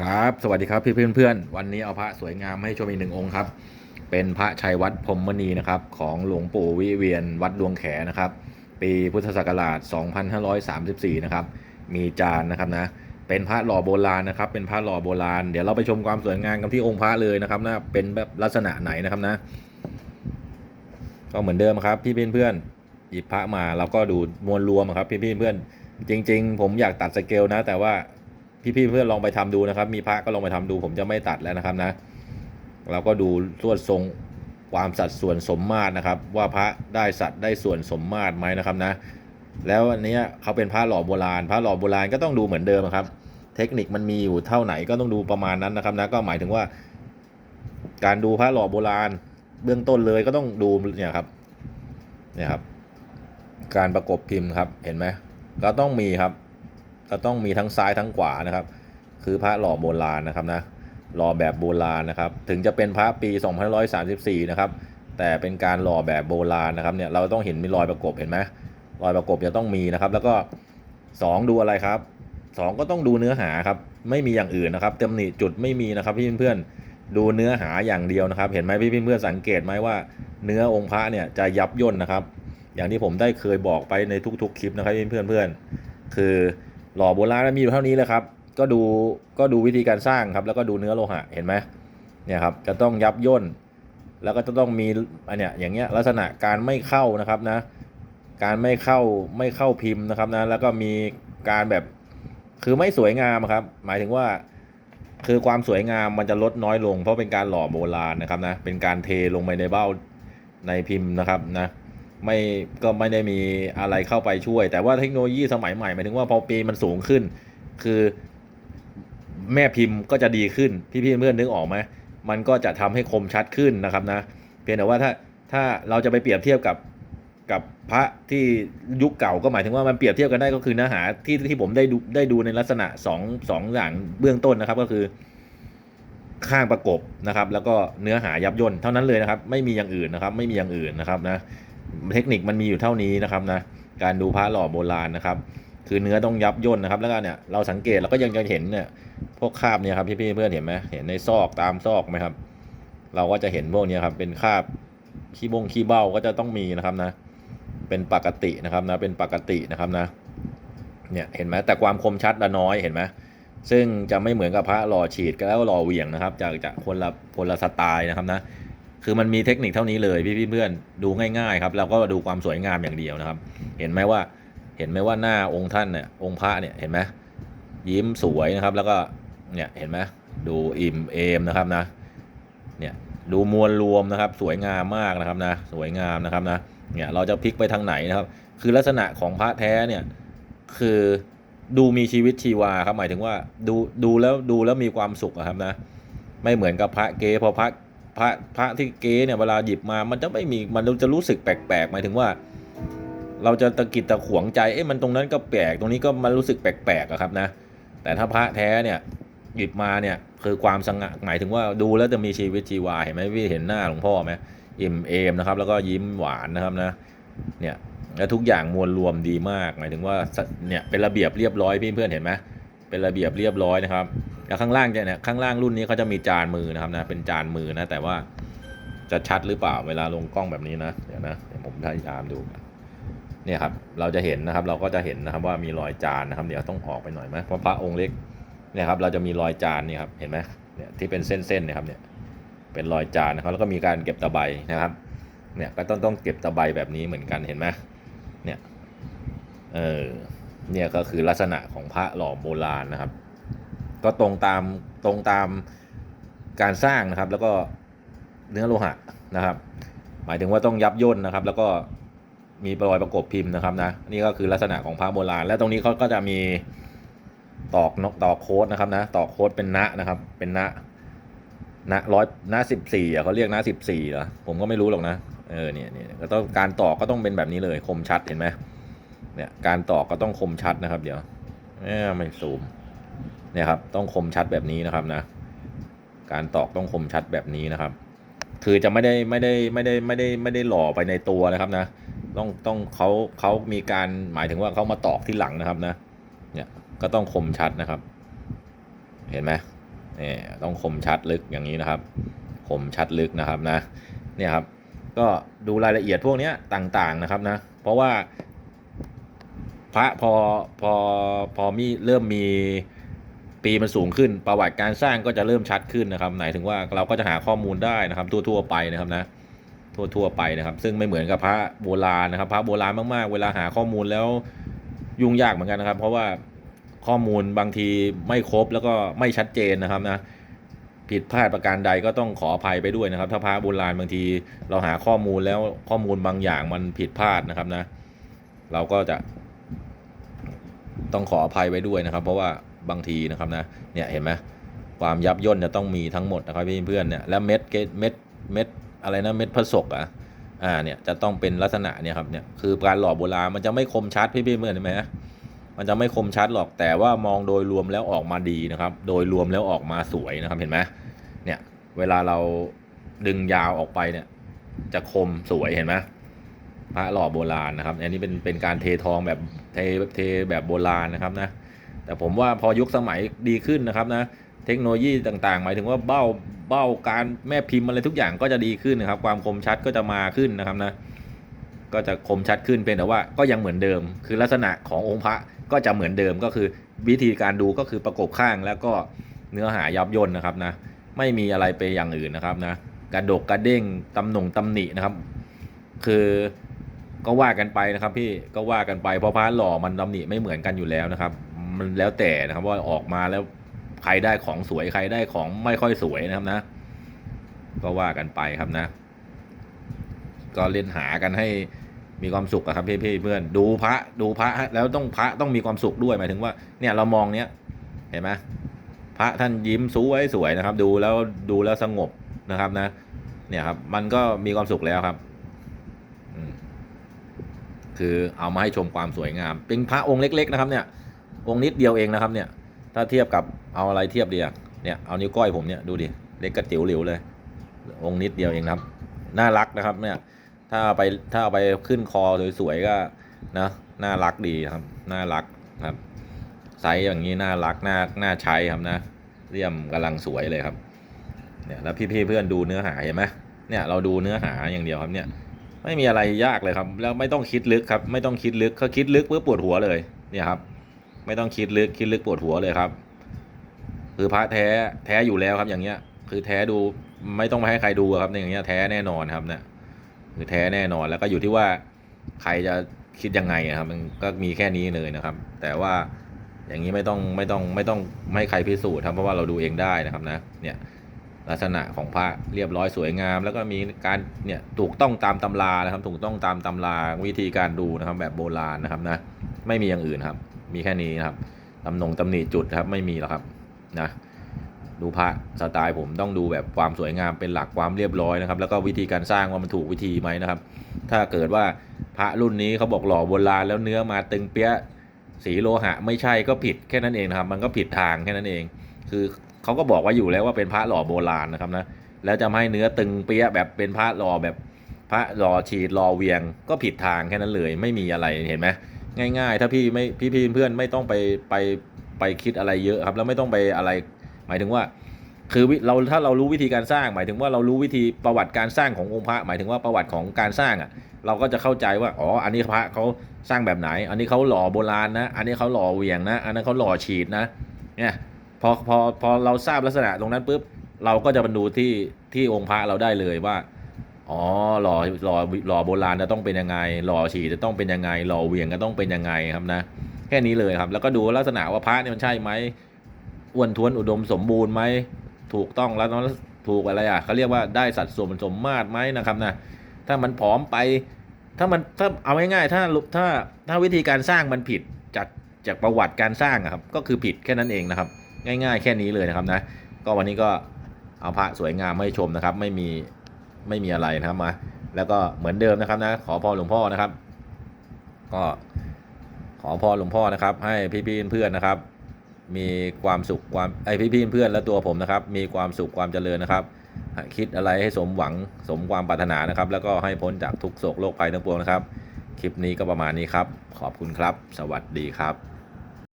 ครับ สวัสดีครับพี่เพื่อนเพื่อนๆวันนี้เอาพระสวยงามให้ชมอีกหนึ่งองค์ครับ เป็นพระชัยวัดพรหมณีนะครับ ของหลวงปู่วิเวียนวัดดวงแขนะครับ ปีพุทธศักราช 2534 นะครับ มีจานนะครับนะ เป็นพระหล่อโบราณนะครับ เป็นพระหล่อโบราณ เดี๋ยวเราไปชมความสวยงามกันที่องค์พระเลยนะครับนะ เป็นแบบลักษณะไหนนะครับนะ ก็เหมือนเดิมครับพี่เพื่อนๆหยิบพระมาเราก็ดูมวลรวมครับพี่เพื่อนๆจริง ๆ ผมอยากตัดสเกลนะ แต่ว่า พี่ๆเพื่อนลองไปทำดูนะครับ มีพระก็ลองไปทำดู ผมจะไม่ตัดแล้วนะครับนะ เราก็ดูส่วนทรงความสัดส่วนสมมาตรนะครับ ว่าพระได้สัดได้ส่วนสมมาตรไหมนะครับนะ แล้วอันนี้เขาเป็นพระหล่อโบราณ พระหล่อโบราณก็ต้องดูเหมือนเดิมครับ เทคนิคมันมีอยู่เท่าไหนก็ต้องดูประมาณนั้นนะครับนะก็หมายถึงว่า การดูพระหล่อโบราณ เบื้องต้นเลยก็ต้องดูเนี่ยครับเนี่ยครับ การประกบพิมพ์ครับเห็นไหมก็ต้องมีครับ ก็ต้องมีทั้งซ้ายทั้งขวานะครับ คือพระหล่อโบราณนะครับนะหล่อแบบโบราณนะครับ ถึงจะเป็นพระปี 2534 นะครับ แต่เป็นการหล่อแบบโบราณนะครับเนี่ยเราต้องเห็นมีรอยประกบเห็นไหมรอยประกบจะต้องมีนะครับ แล้วก็สองดูอะไรครับสองก็ต้องดูเนื้อหาครับ ไม่มีอย่างอื่นนะครับตำหนิจุดไม่มีนะครับพี่เพื่อนดูเนื้อหาอย่างเดียวนะครับ เห็นไหมพี่เพื่อนสังเกตไหมว่าเนื้อองค์พระเนี่ยจะยับย่นนะครับ อย่างที่ผมได้เคยบอกไปในทุก ๆ คลิปนะครับเพื่อนๆคือ หล่อโบราณมีอยู่เท่านี้เลยครับ ก็ดูก็ดูวิธีการสร้างครับ แล้วก็ดูเนื้อโลหะเห็นไหมเนี่ยครับจะต้องยับย่น แล้วก็จะต้องมีอันเนี้ยอย่างเงี้ยลักษณะการไม่เข้านะครับนะ การไม่เข้าไม่เข้าพิมพ์นะครับนะแล้วก็มีการแบบคือไม่สวยงามครับ หมายถึงว่าคือความสวยงามมันจะลดน้อยลง เพราะเป็นการหล่อโบราณนะครับนะเป็นการเทลงไปในเบ้าในพิมพ์นะครับนะ ไม่ก็ไม่ได้มีอะไรเข้าไปช่วย แต่ว่าเทคโนโลยีสมัยใหม่หมายถึงว่าพอปีมันสูงขึ้น คือแม่พิมพ์ก็จะดีขึ้น พี่ๆเพื่อนนึกออกไหมมันก็จะทำให้คมชัดขึ้นนะครับนะ เพียงแต่ว่าถ้าถ้าเราจะไปเปรียบเทียบกับกับพระที่ยุคเก่าก็หมายถึงว่ามันเปรียบเทียบกันได้ก็คือเนื้อหาที่ที่ผมได้ดูได้ดูในลักษณะสองสองอย่างเบื้องต้นนะครับ ก็คือข้างประกบนะครับ แล้วก็เนื้อหายับย่นเท่านั้นเลยนะครับ ไม่มีอย่างอื่นนะครับ ไม่มีอย่างอื่นนะครับนะ เทคนิคมันมีอยู่เท่านี้นะครับนะการดูพระหล่อโบราณนะครับ คือเนื้อต้องยับย่นนะครับ แล้วก็เนี่ยเราสังเกตเราก็ยังจะเห็นเนี่ยพวกคราบเนี่ยครับพี่ๆเพื่อนเห็นไหมเห็นในซอกตามซอกไหมครับ เราก็จะเห็นพวกนี้ครับเป็นคราบขี้บงขี้เบ้าก็จะต้องมีนะครับนะ เป็นปกตินะครับนะเป็นปกตินะครับนะเนี่ยเห็นไหมแต่ความคมชัดละน้อยเห็นไหมซึ่งจะไม่เหมือนกับพระหล่อฉีดก็แล้วหล่อเหวี่ยงนะครับจากจากคนละคนละสไตล์นะครับนะ คือมันมีเทคนิคเท่านี้เลยพี่พี่เพื่อนดูง่ายๆครับแล้วก็ดูความสวยงามอย่างเดียวนะครับ เห็นไหมว่าเห็นไหมว่าหน้าองค์ท่านเนี่ยองค์พระเนี่ยเห็นไหมยิ้มสวยนะครับแล้วก็เนี่ยเห็นไหมดูอิ่มเอมนะครับนะเนี่ยดูมวลรวมนะครับ สวยงามมากนะครับนะสวยงามนะครับนะเนี่ยเราจะพลิกไปทางไหนนะครับ คือลักษณะของพระแท้เนี่ยคือดูมีชีวิตชีวาครับหมายถึงว่าดูดูแล้วดูแล้วมีความสุขอะครับนะไม่เหมือนกับพระเกพอพระ พระพระที่เกเนี่ยเวลาหยิบมา มันจะไม่มีมันจะรู้สึกแปลกๆหมายถึงว่า เราจะตะกิดตะขวงใจเอ๊ะมันตรงนั้นก็แปลกตรงนี้ก็มันรู้สึกแปลกๆอะครับนะ แต่ถ้าพระแท้เนี่ยหยิบมาเนี่ยคือความสง่าหมายถึงว่าดูแล้วจะมีชีวิตชีวาเห็นไหมพี่เห็นหน้าหลวงพ่อไหมอิ่มเอมนะครับ แล้วก็ยิ้มหวานนะครับนะเนี่ยแล้วทุกอย่างมวลรวมดีมาก หมายถึงว่าเนี่ยเป็นระเบียบเรียบร้อยพี่เพื่อนเห็นไหมเป็นระเบียบเรียบร้อยนะครับ แล้วข้างล่างเนี่ยข้างล่างรุ่นนี้เขาจะมีจานมือนะครับนะเป็นจานมือนะแต่ว่าจะชัดหรือเปล่าเวลาลงกล้องแบบนี้นะเดี๋ยวนะเดี๋ยวผมพยายามดูเนี่ยครับเราจะเห็นนะครับเราก็จะเห็นนะครับว่ามีรอยจานนะครับ เดี๋ยวต้องออกไปหน่อยไหมเพราะพระองค์เล็กเนี่ยครับเราจะมีรอยจานนี่ครับเห็นไหมเนี่ยที่เป็นเส้นๆเนี่ยครับเนี่ยเป็นรอยจานนะครับแล้วก็มีการเก็บตะไบนะครับเนี่ยก็ต้องต้องเก็บตะไบแบบนี้เหมือนกันเห็นไหมเนี่ยเออเนี่ยก็คือลักษณะของพระหล่อโบราณนะครับ ก็ตรงตามตรงตามการสร้างนะครับ แล้วก็เนื้อโลหะนะครับ หมายถึงว่าต้องยับย่นนะครับ แล้วก็มีรอยประกบพิมพ์นะครับนะนี่ก็คือลักษณะของพระโบราณ และตรงนี้เขาก็จะมีตอกนกตอกโค้ดนะครับนะตอกโค้ดเป็นณนะครับ เป็นณณร้อยณสิบสี่อะเขาเรียกณสิบสี่เหรอผมก็ไม่รู้หรอกนะเออเนี่ยเนี่ยก็ต้องการตอกก็ต้องเป็นแบบนี้เลยคมชัดเห็นไหมเนี่ยการตอกก็ต้องคมชัดนะครับ เดี๋ยวเออไม่ซูม เนี่ยครับต้องคมชัดแบบนี้นะครับนะ การตอกต้องคมชัดแบบนี้นะครับ คือจะไม่ได้ไม่ได้ไม่ได้ไม่ได้ไม่ได้หล่อไปในตัวนะครับนะ ต้องต้องเขาเขามีการหมายถึงว่าเขามาตอกที่หลังนะครับนะ เนี่ยก็ต้องคมชัดนะครับ เห็นไหมนี่ต้องคมชัดลึกอย่างนี้นะครับ คมชัดลึกนะครับนะ เนี่ยครับ ก็ดูรายละเอียดพวกนี้ต่างๆนะครับนะ เพราะว่าพระพอพอพอมีเริ่มมี ปีมันสูงขึ้น ประวัติการสร้างก็จะเริ่มชัดขึ้นนะครับ ไหมายถึงว่าเราก็จะหาข้อมูลได้นะครับ ทั่วๆไปนะครับนะทั่วๆไปนะครับ ซึ่งไม่เหมือนกับพระโบราณนะครับ พระโบราณมากๆ เวลาหาข้อมูลแล้วยุ่งยากเหมือนกันนะครับ เพราะว่าข้อมูลบางทีไม่ครบแล้วก็ไม่ชัดเจนนะครับนะผิดพลาดประการใดก็ต้องขออภัยไปด้วยนะครับ ถ้าพระโบราณบางทีเราหาข้อมูลแล้วข้อมูลบางอย่างมันผิดพลาดนะครับนะ เราก็จะ ต้องขออภัยไว้ด้วยนะครับ เพราะว่า บางทีนะครับนะเนี่ยเห็นไหมความยับย่นจะต้องมีทั้งหมดนะครับพี่เพื่อนเนี่ยและเม็ดเกเม็ดเม็ดอะไรนะเม็ดผสกอะอ่าเนี่ยจะต้องเป็นลักษณะเนี่ยครับเนี่ยคือการหล่อโบราณมันจะไม่คมชัดพี่เพื่อนเห็นไหมมันจะไม่คมชัดหรอกแต่ว่ามองโดยรวมแล้วออกมาดีนะครับ โดยรวมแล้วออกมาสวยนะครับเห็นไหมเนี่ยเวลาเราดึงยาวออกไปเนี่ย จะคมสวยเห็นไหมพระหล่อโบราณนะครับ อันนี้เป็นเป็นการเททองแบบเทเทแบบโบราณนะครับนะ แต่ผมว่าพอยุคสมัยดีขึ้นนะครับนะเทคโนโลยีต่างๆ หมายถึงว่าเบ้าเบ้าการแม่พิมพ์อะไรทุกอย่างก็จะดีขึ้นนะครับ ความคมชัดก็จะมาขึ้นนะครับนะก็จะคมชัดขึ้นเป็นแต่ว่าก็ยังเหมือนเดิม คือลักษณะขององค์พระก็จะเหมือนเดิมก็คือวิธีการดูก็คือประกบข้างแล้วก็เนื้อหายับยนนะครับนะไม่มีอะไรไปอย่างอื่นนะครับนะกระดกกระเด้งตำหน่งตำหนินะครับ คือก็ว่ากันไปนะครับพี่ก็ว่ากันไปเพราะพระหล่อมันตำหนิไม่เหมือนกันอยู่แล้วนะครับ มันแล้วแต่นะครับว่าออกมาแล้วใครได้ของสวยใครได้ของไม่ค่อยสวยนะครับนะ ก็ว่ากันไปครับนะ ก็เล่นหากันให้มีความสุขครับพี่พี่เพื่อนดูพระดูพระแล้วต้องพระต้องมีความสุขด้วยหมายถึงว่าเนี่ยเรามองเนี้ยเห็นไหมพระท่านยิ้มสวยสวยนะครับ ดูแล้วดูแล้วสงบนะครับนะ เนี่ยครับ มันก็มีความสุขแล้วครับคือเอามาให้ชมความสวยงาม เป็นพระองค์เล็ก ๆ นะครับเนี่ย องค์นิดเดียวเองนะครับเนี่ย ถ้าเทียบกับเอาอะไรเทียบดีอะเนี่ยเอานิ้วก้อยผมเนี่ยดูดิเล็กกระติ๋วหลิวเลย องค์นิดเดียวเองครับ น่ารักนะครับเนี่ยถ้าไปถ้าเอาไปขึ้นคอสวยๆก็นะน่ารักดีครับน่ารักครับไซส์อย่างนี้น่ารักน่าน่าใช้ครับนะเลี่ยมกำลังสวยเลยครับเนี่ยแล้วพี่ๆเพื่อนดูเนื้อหาเห็นไหมเนี่ยเราดูเนื้อหาอย่างเดียวครับเนี่ยไม่มีอะไรยากเลยครับ แล้วไม่ต้องคิดลึกครับ ไม่ต้องคิดลึกเขาคิดลึกเพื่อปวดหัวเลยเนี่ยครับ ไม่ต้องคิดลึกคิดลึกปวดหัวเลยครับ คือพระแท้แท้อยู่แล้วครับอย่างเงี้ย คือแท้ดูไม่ต้องไปให้ใครดูครับในอย่างเงี้ยแท้แน่นอนครับเนี่ยคือแท้แน่นอนแล้วก็อยู่ที่ว่าใครจะคิดยังไงครับ มันก็มีแค่นี้เลยนะครับ แต่ว่าอย่างนี้ไม่ต้องไม่ต้องไม่ต้องไม่ให้ใครพิสูจน์ครับเพราะว่าเราดูเองได้นะครับนะเนี่ยลักษณะของพระเรียบร้อยสวยงาม แล้วก็มีการเนี่ยถูกต้องตามตำรานะครับ ถูกต้องตามตำราวิธีการดูนะครับ แบบโบราณนะครับนะไม่มีอย่างอื่นครับ มีแค่นี้นะครับตำหนงตำหนิจุดครับไม่มีหรอกครับนะดูพระสไตล์ผมต้องดูแบบความสวยงามเป็นหลักความเรียบร้อยนะครับ แล้วก็วิธีการสร้างว่ามันถูกวิธีไหมนะครับ ถ้าเกิดว่าพระรุ่นนี้เขาบอกหล่อโบราณแล้วเนื้อมาตึงเปี้ยสีโลหะไม่ใช่ก็ผิดแค่นั้นเองนะครับ มันก็ผิดทางแค่นั้นเอง คือเขาก็บอกว่าอยู่แล้วว่าเป็นพระหล่อโบราณนะครับนะแล้วจะให้เนื้อตึงเปี้ยแบบเป็นพระหล่อแบบพระหล่อฉีดหล่อเวียงก็ผิดทางแค่นั้นเลย ไม่มีอะไรเห็นไหม ง่าย ๆ ถ้าพี่ไม่พี่พี่เพื่อนไม่ต้องไปไปไปคิดอะไรเยอะครับ แล้วไม่ต้องไปอะไร หมายถึงว่า คือวิเราถ้าเรารู้วิธีการสร้าง หมายถึงว่าเรารู้วิธีประวัติการสร้างขององค์พระ หมายถึงว่าประวัติของการสร้างอะ เราก็จะเข้าใจว่าอ๋ออันนี้พระเขาสร้างแบบไหน อันนี้เขาหล่อโบราณนะ อันนี้เขาหล่อเหวียงนะ อันนั้นเขาหล่อฉีดนะเนี่ยพอพอพอเราทราบลักษณะตรงนั้นปุ๊บเราก็จะบรรดูที่ที่องค์พระเราได้เลยว่า อ๋อหล่อหล่อหล่อโบราณจะต้องเป็นยังไง หล่อฉีดจะต้องเป็นยังไง หล่อเวียงก็ต้องเป็นยังไงครับนะ แค่นี้เลยครับ แล้วก็ดูลักษณะว่าพระเนี่ยมันใช่ไหมอ้วนท้วนอุดมสมบูรณ์ไหมถูกต้องแล้วเนอะถูกอะไรอะเขาเรียกว่าได้สัดส่วนสมมาตรไหมนะครับนะถ้ามันผอมไป ถ้ามันถ้าเอาง่ายๆถ้าถ้าถ้าวิธีการสร้างมันผิดจากจากประวัติการสร้างครับก็คือผิดแค่นั้นเองนะครับ ง่าย ๆ แค่นี้เลยนะครับนะ ก็วันนี้ก็เอาพระสวยงามให้ชมนะครับ ไม่มี ไม่มีอะไรนะครับมา แล้วก็เหมือนเดิมนะครับนะขอพรหลวงพ่อนะครับ ก็ขอพรหลวงพ่อนะครับ ให้พี่ๆเพื่อนนะครับ มีความสุขความไอพี่ๆเพื่อนและตัวผมนะครับ มีความสุขความเจริญนะครับคิดอะไรให้สมหวังสมความปรารถนานะครับ แล้วก็ให้พ้นจากทุกโศกโรคภัยทั้งปวงนะครับ คลิปนี้ก็ประมาณนี้ครับ ขอบคุณครับ สวัสดีครับ